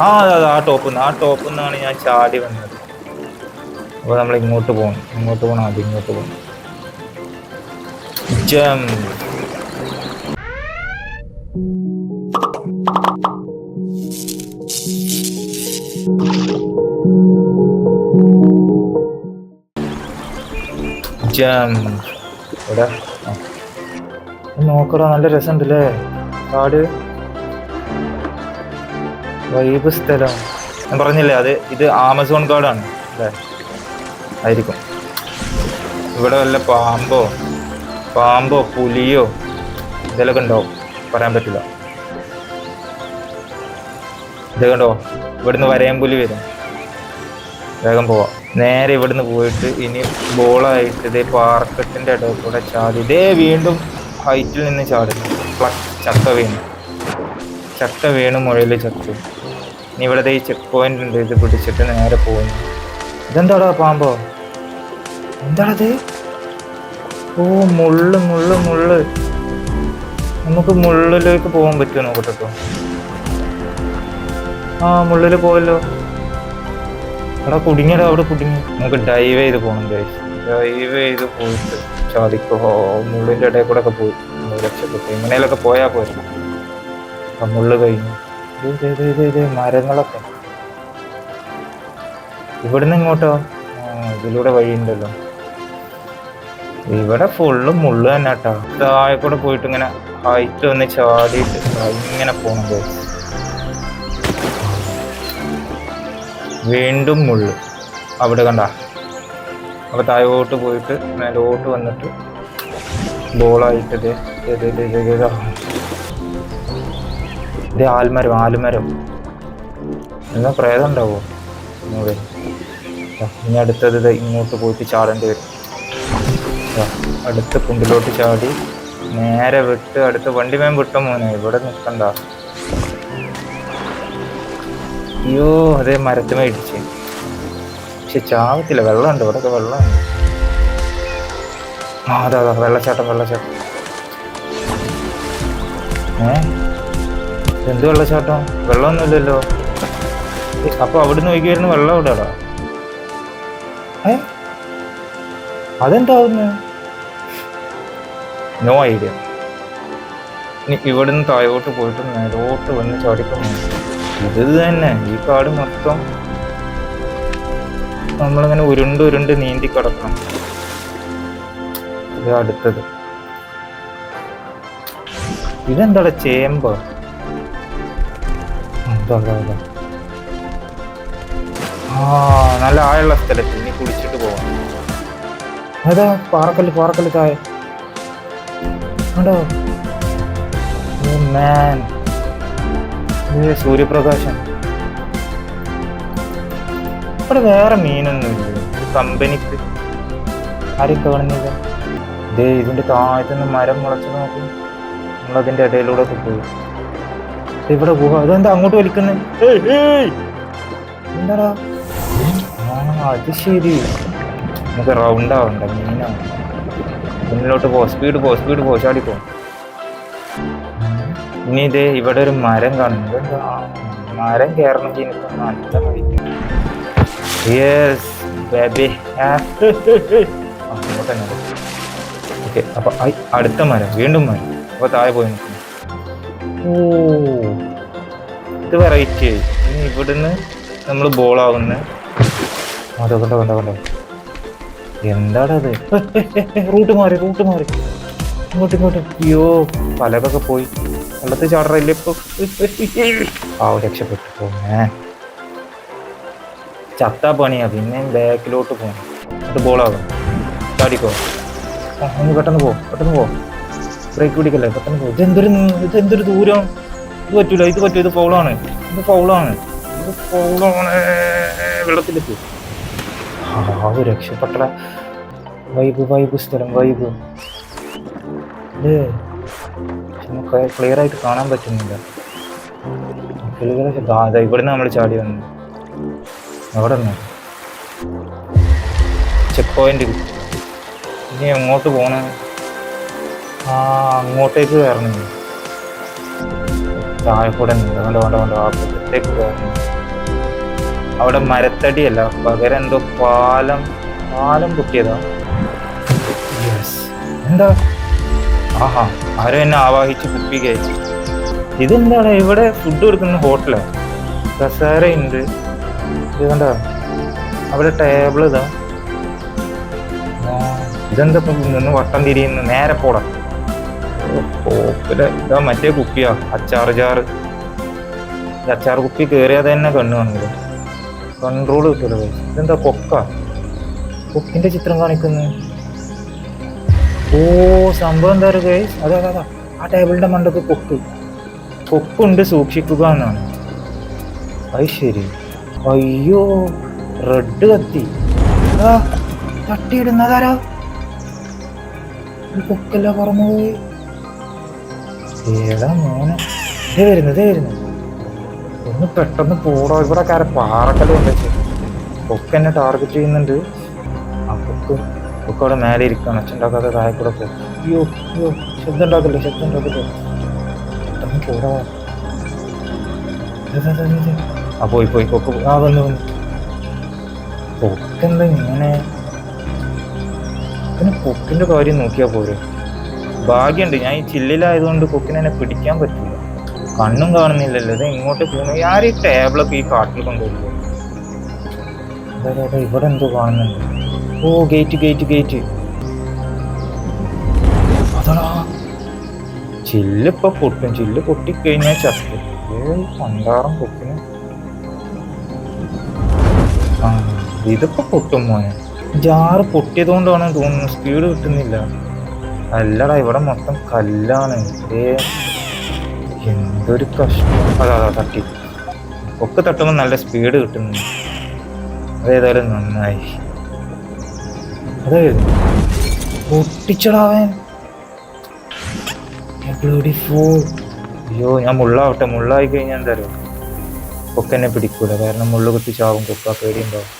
ആ അതെ അതെ ആ ടോപ്പ് ആ ടോപ്പിൽ നിന്നാണ് ഞാൻ ചാടി വന്നത്. അപ്പോൾ നമ്മൾ ഇങ്ങോട്ട് പോകണം ഇങ്ങോട്ട് പോകണം അത് ഇങ്ങോട്ട് പോകണം ജം. ജം. നോക്കടാ നല്ല രസമുണ്ടല്ലേ? കാട് വൈബ് സ്ഥലം. ഞാൻ പറഞ്ഞില്ലേ അത് ഇത് ആമസോൺ കാർഡാണ് അല്ലേ? ആയിരിക്കും. ഇവിടെ വല്ല പാമ്പോ പാമ്പോ പുലിയോ ഇതിലൊക്കെ ഉണ്ടാവും പറയാൻ പറ്റില്ല. ഇത് കണ്ടോ? ഇവിടുന്ന് പുലി വരും. വേഗം പോവാം. നേരെ ഇവിടുന്ന് പോയിട്ട് ഇനി ബോളായിട്ട് ഇതേ പാർക്കറ്റിന്റെ ഇടയിൽ കൂടെ ചാടി. ഇതേ വീണ്ടും ഹൈറ്റിൽ നിന്ന് ചാടി. പ്ലക്ക് ചക്ക വീണു. ചക്ക വീണു മുഴയിൽ ചത്തു. ഇനി ഇവിടെ ഈ ചെക്ക് പോയിന്റ് ഉണ്ട്. ഇത് പിടിച്ചിട്ട് നേരെ പോകുന്നു. ഇതെന്താടാ പാമ്പോ? എന്താണത് ഓ മുള്ള് മുള്ള് മുള്ള്. നമുക്ക് മുള്ളിലേക്ക് പോകാൻ പറ്റുമോ നോക്കട്ടോ ആ മുള്ളിൽ പോയല്ലോ എടാ കുടുങ്ങിയടാ അവിടെ കുടുങ്ങി. നമുക്ക് ഡൈവ് ചെയ്ത് പോകണം ഗൈസ് ഡൈവ് ചെയ്ത് പോയിട്ട് ചാടിക്കോ. മുള്ളിന്റെ ഇടയിൽ കൂടെ ഒക്കെ പോയി. രക്ഷപ്പെട്ടു ഇങ്ങനെയൊക്കെ പോയാൽ പോരെ. മുള്ള് കഴിഞ്ഞു. മരങ്ങളൊക്കെ ഇവിടുന്ന് ഇങ്ങോട്ടോ ഇതിലൂടെ വഴിയുണ്ടല്ലോ ഇവിടെ ഫുള്ള് മുള്ള് തന്നെ കേട്ടോ താഴെ കൂടെ പോയിട്ട് ഇങ്ങനെ ഹൈറ്റ് ഒന്ന് ചാടിയിട്ട് ഇങ്ങനെ പോകണം വീണ്ടും മുള്ളു അവിടെ കണ്ട അപ്പൊ താഴോട്ട് പോയിട്ട് മേലോട്ട് വന്നിട്ട് ബോളായിട്ട് ഇത് ആൽമരം ആൽമരം. എന്നാ പ്രേതം ഉണ്ടാവോ? ദാ, ഇനി അടുത്തത് ഇങ്ങോട്ട് പോയിട്ട് ചാടേണ്ടി വരും. അടുത്ത കുണ്ടിലോട്ട് ചാടി നേരെ വിട്ട് അടുത്ത വണ്ടി മേം വിട്ട മോനെ ഇവിടെ നിൽക്കണ്ട അയ്യോ അതേ മരത്തുമേ ഇടിച്ച്. പക്ഷെ ചാവത്തില്ല വെള്ളമുണ്ട് ഇവിടെയൊക്കെ വെള്ളമുണ്ട്. ആ അതാ അതാ വെള്ളച്ചാട്ടം വെള്ളച്ചാട്ടം. ഏ? എന്ത് വെള്ളച്ചാട്ടം വെള്ളമൊന്നുമില്ലല്ലോ. അപ്പൊ അവിടുന്ന് ഒഴുകിയിരുന്ന വെള്ളം എവിടെയാടാ? ഏ? അതെന്താവുന്നു? നോ ഐഡിയ ഇനി ഇവിടുന്ന് താഴോട്ട് പോയിട്ട് നേരോട്ട് വന്ന് ചാടിക്കുന്നു ഇത് തന്നെ. ഈ കാട് മൊത്തം നമ്മളിങ്ങനെ ഉരുണ്ട് ഉരുണ്ട് നീന്തി കിടക്കണം. ഇത് അടുത്തത്. ഇതെന്താടാ ചേമ്പോ? നല്ല ആയുള്ള സ്ഥലത്ത് ഇനി കുളിച്ചിട്ട് പോവാം. അതെ പാറക്കല്ല് പാറക്കല്ല് താഴെ. ഇത് സൂര്യപ്രകാശം. ഇവിടെ വേറെ മീനൊന്നുമില്ല. കമ്പനിക്ക്. ആരും കാണുന്നില്ല ദേ ഇതിന്റെ താഴത്തുനിന്ന് മരം മുളച്ചു നോക്കും. നമ്മളതിന്റെ ഇടയിലൂടെ പോയി. ഇവിടെ ഗുഹ. അതെന്താ അങ്ങോട്ട് വലിക്കുന്നത് എന്താടാ? അത് ശരി. നമുക്ക് റൗണ്ട് ആവണ്ട മീനാണ് മുന്നിലോട്ട് പോ സ്പീഡ് പോ സ്പീഡ് പോ ചാടി പോ. ഇനി ഇതേ ഇവിടെ ഒരു മരം കാണുന്നു. മരം കയറണമെങ്കിൽ എനിക്ക് നല്ല മതി യെസ് ബേബി ഓക്കെ അപ്പൊ അടുത്ത മരം വീണ്ടും മരം. അപ്പൊ താഴെ പോയി നിൽക്കുന്നു. ഓ. ഇത് വെറൈറ്റി ഇനി ഇവിടുന്ന് നമ്മൾ ബോളാവുന്ന അതെ കണ്ടോ കണ്ടോ കണ്ടോ എന്താടാ അത് റൂട്ട് മാറി റൂട്ട് മാറി. ഇങ്ങോട്ട് ഇങ്ങോട്ട്. അയ്യോ പലതൊക്കെ പോയി. വെള്ളത്തിൽ ചാടറില്ല ഇപ്പൊ? ആ രക്ഷപ്പെട്ടു. പോണേ ചത്ത പണിയാ. പിന്നെ ബാക്കിലോട്ട് പോകണം എന്നിട്ട് ബോളാകും ചാടിക്കോ ഒന്ന് പെട്ടെന്ന് പോ പെട്ടെന്ന് പോ. ബ്രേക്ക് പിടിക്കല്ലേ? പെട്ടെന്ന് പോ ഇതെന്തൊരു ഇത് എന്തൊരു ദൂരം? ഇത് പറ്റൂല. ഇത് പറ്റൂ ഇത് ഫൗളാണ് ഇത് ഫൗളാണ് ഇത് ഫൗളാണ് വെള്ളത്തിലെത്തി ആ രക്ഷപ്പെട്ട വൈബ് വൈബ് സ്ഥലം വൈബ് നമുക്ക് ക്ലിയർ ആയിട്ട് കാണാൻ പറ്റുന്നില്ല. ഇവിടുന്ന് നമ്മൾ ചാടി വന്നു. അവിടെ നിന്ന്. ചെക്ക് പോയിന്റ് ഇനി എങ്ങോട്ട് പോണ? ആ അങ്ങോട്ടേക്ക് കയറണം. താഴെ കൂടെ നിന്ന്? വേണ്ട വേണ്ട വേണ്ട. അപ്പുറത്തേക്ക് കയറുന്നു അവിടെ മരത്തടിയല്ല. പകരം എന്തോ പാലം പാലം പൊട്ടിയതാ. എന്താ? ആഹാ ആരോ എന്നെ ആവാഹിച്ച് കുപ്പി കയറ്റി. ഇതെന്താണ്? ഇവിടെ ഫുഡ് കൊടുക്കുന്ന ഹോട്ടലാ കസേര ഉണ്ട്. ഇത് കണ്ട? അവിടെ ടേബിൾ ഇതാ. ഇതെന്താ നിന്ന് വട്ടം തിരിയുന്നു നേരെ പോടാ. ഇതാ മറ്റേ കുപ്പിയാ. അച്ചാർ ചാറ് അച്ചാർ കുപ്പി കയറിയാൽ തന്നെ കണ്ണു കാണില്ല കൺട്രോൾ കിട്ടില്ല ഇതെന്താ കൊക്ക? കൊക്കിന്റെ ചിത്രം കാണിക്കുന്നു. ഓ സംഭവം എന്താ പറയുക അതെ അതെ അതെ. ആ ടേബിളിന്റെ മണ്ടൊക്കെ കൊക്ക്. കൊക്കുണ്ട് സൂക്ഷിക്കുക എന്നാണ്. അത് ശരി. അയ്യോ റെഡ് കത്തി. തട്ടിയിടുന്നതാരാ? കൊക്കല്ല പറന്നുപോയി ഏതാ മോനെ? ഇതേ വരുന്നു ഇതേ വരുന്നു. ഒന്ന് പെട്ടെന്ന് പോടോ ഇവിടെ കാര പാറക്കല്ലേ കൊണ്ടുവച്ച് കൊക്ക് എന്നെ ടാർഗറ്റ് ചെയ്യുന്നുണ്ട്. ആ കൊക്ക് കൊക്ക് അവിടെ മേലെ ഇരിക്കണം അച്ഛണ്ടാക്കാതെ താഴെ കൂടെ അയ്യോ അയ്യോ ശബ്ദം ഉണ്ടാക്കല്ലേ ശബ്ദം ഉണ്ടാക്കല്ലേ. പെട്ടെന്ന് പോടാ. ആ പോയി പോയി. കൊക്ക്. ആ വന്നു വന്നു. കൊക്കെന്താ ഇങ്ങനെ? പിന്നെ കൊക്കിന്റെ കാര്യം നോക്കിയാ പോരെ. ഭാഗ്യമുണ്ട് ഞാൻ ഈ ചില്ലിലായതുകൊണ്ട് കൊക്കിനെ പിടിക്കാൻ പറ്റില്ല. കണ്ണും കാണുന്നില്ലല്ലോ. ഇത് ഇങ്ങോട്ട് പോകുന്നു ആര് ഈ ടേബിളൊക്കെ ഈ കാട്ടിൽ അതെ ഇവിടെ എന്തോ കാണുന്നുണ്ട്. ഓ ഗേറ്റ് ഗേറ്റ് ഗേറ്റ്. ചില്ല് ചില്ലിപ്പൊ പൊട്ടും. ചില്ല് പൊട്ടിക്കഴിഞ്ഞാൽ ചത്തു. പണ്ടാറും പൊട്ടിന് ഇതിപ്പോ പൊട്ടും മോനെ. ജാറ് പൊട്ടിയത് കൊണ്ടാണ് തോന്നുന്നു. സ്പീഡ് കിട്ടുന്നില്ല. അല്ലടാ ഇവിടെ മൊത്തം കല്ലാണ്. എന്തൊരു കഷ്ടം. അതാ അതാ തട്ടി. ഒക്കെ തട്ടുമ്പോൾ നല്ല സ്പീഡ് കിട്ടുന്നു അതേതായാലും നന്നായി. അതെ പൊട്ടിച്ചടാവൻ അയ്യോ ഞാൻ മുള്ളാവട്ടെ. മുള്ളായി കഴിഞ്ഞാൽ എന്താ അറിയാം? കൊക്കെന്നെ പിടിക്കൂല. കാരണം മുള്ളു കുത്തി ചാവും കൊക്ക പേടിയുണ്ടാവും.